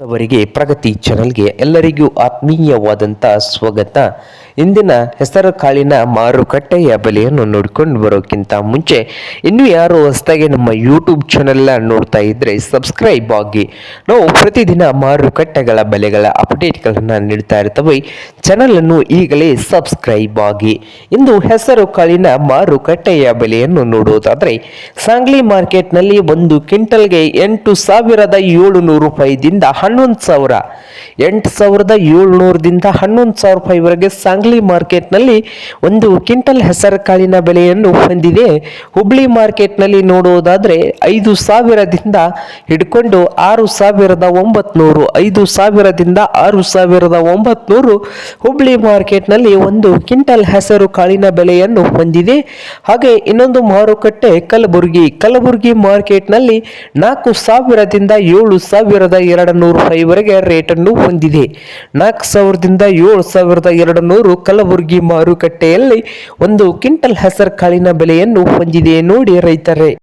ಅವರಿಗೆ ಪ್ರಗತಿ ಚಾನಲ್ಗೆ ಎಲ್ಲರಿಗೂ ಆತ್ಮೀಯವಾದಂಥ ಸ್ವಾಗತ. ಇಂದಿನ ಹೆಸರು ಕಾಳಿನ ಮಾರುಕಟ್ಟೆಯ ಬೆಲೆಯನ್ನು ನೋಡಿಕೊಂಡು ಬರೋಕ್ಕಿಂತ ಮುಂಚೆ ಇನ್ನು ಯಾರು ಹೊಸದಾಗಿ ನಮ್ಮ ಯೂಟ್ಯೂಬ್ ಚಾನೆಲ್ನ ನೋಡ್ತಾ ಇದ್ದರೆ ಸಬ್ಸ್ಕ್ರೈಬ್ ಆಗಿ. ನಾವು ಪ್ರತಿದಿನ ಮಾರುಕಟ್ಟೆಗಳ ಬೆಲೆಗಳ ಅಪ್ಡೇಟ್ಗಳನ್ನು ನೀಡ್ತಾ ಇರ್ತವೆ. ಚಾನಲನ್ನು ಈಗಲೇ ಸಬ್ಸ್ಕ್ರೈಬ್ ಆಗಿ. ಇಂದು ಹೆಸರು ಕಾಳಿನ ಮಾರುಕಟ್ಟೆಯ ಬೆಲೆಯನ್ನು ನೋಡುವುದಾದರೆ ಸಾಂಗ್ಲಿ ಮಾರ್ಕೆಟ್ನಲ್ಲಿ ಒಂದು ಕ್ವಿಂಟಲ್ಗೆ ಎಂಟು ಸಾವಿರದ ಏಳುನೂರು ರೂಪಾಯಿದಿಂದ ಹನ್ನೊಂದು ಸಾವಿರ, ಎಂಟು ಸಾವಿರದ ಏಳುನೂರದಿಂದ ಹನ್ನೊಂದು ಸಾವಿರ ರೂಪಾಯಿವರೆಗೆ ಸಾಂಗ್ಲಿ ಮಾರ್ಕೆಟ್ನಲ್ಲಿ ಒಂದು ಕ್ವಿಂಟಲ್ ಹೆಸರು ಕಾಳಿನ ಬೆಲೆಯನ್ನು ಹೊಂದಿದೆ. ಹುಬ್ಳಿ ಮಾರ್ಕೆಟ್ನಲ್ಲಿ ನೋಡುವುದಾದರೆ ಐದು ಸಾವಿರದಿಂದ ಹಿಡ್ಕೊಂಡು ಆರು ಸಾವಿರದ ಒಂಬತ್ನೂರು, ಐದು ಸಾವಿರದಿಂದ ಆರು ಸಾವಿರದ ಒಂಬತ್ನೂರು ಹುಬ್ಳಿ ಮಾರ್ಕೆಟ್ನಲ್ಲಿ ಒಂದು ಕ್ವಿಂಟಲ್ ಹೆಸರು ಕಾಳಿನ ಬೆಲೆಯನ್ನು ಹೊಂದಿದೆ. ಹಾಗೆ ಇನ್ನೊಂದು ಮಾರುಕಟ್ಟೆ ಕಲಬುರಗಿ. ಕಲಬುರಗಿ ಮಾರ್ಕೆಟ್ನಲ್ಲಿ ನಾಲ್ಕು ಸಾವಿರದಿಂದ ಏಳು ಸಾವಿರದ ಎರಡು ನೂರು ರೂಪಾಯಿವರೆಗೆ ರೇಟನ್ನು ಹೊಂದಿದೆ. ನಾಲ್ಕು ಸಾವಿರದಿಂದ ಏಳು ಸಾವಿರದ ಎರಡು ನೂರು ಕಲಬುರಗಿ ಮಾರುಕಟ್ಟೆಯಲ್ಲಿ ಒಂದು ಕ್ವಿಂಟಲ್ ಹೆಸರು ಕಾಳಿನ ಬೆಲೆಯನ್ನು ಹೊಂದಿದೆ ನೋಡಿ ರೈತರೇ.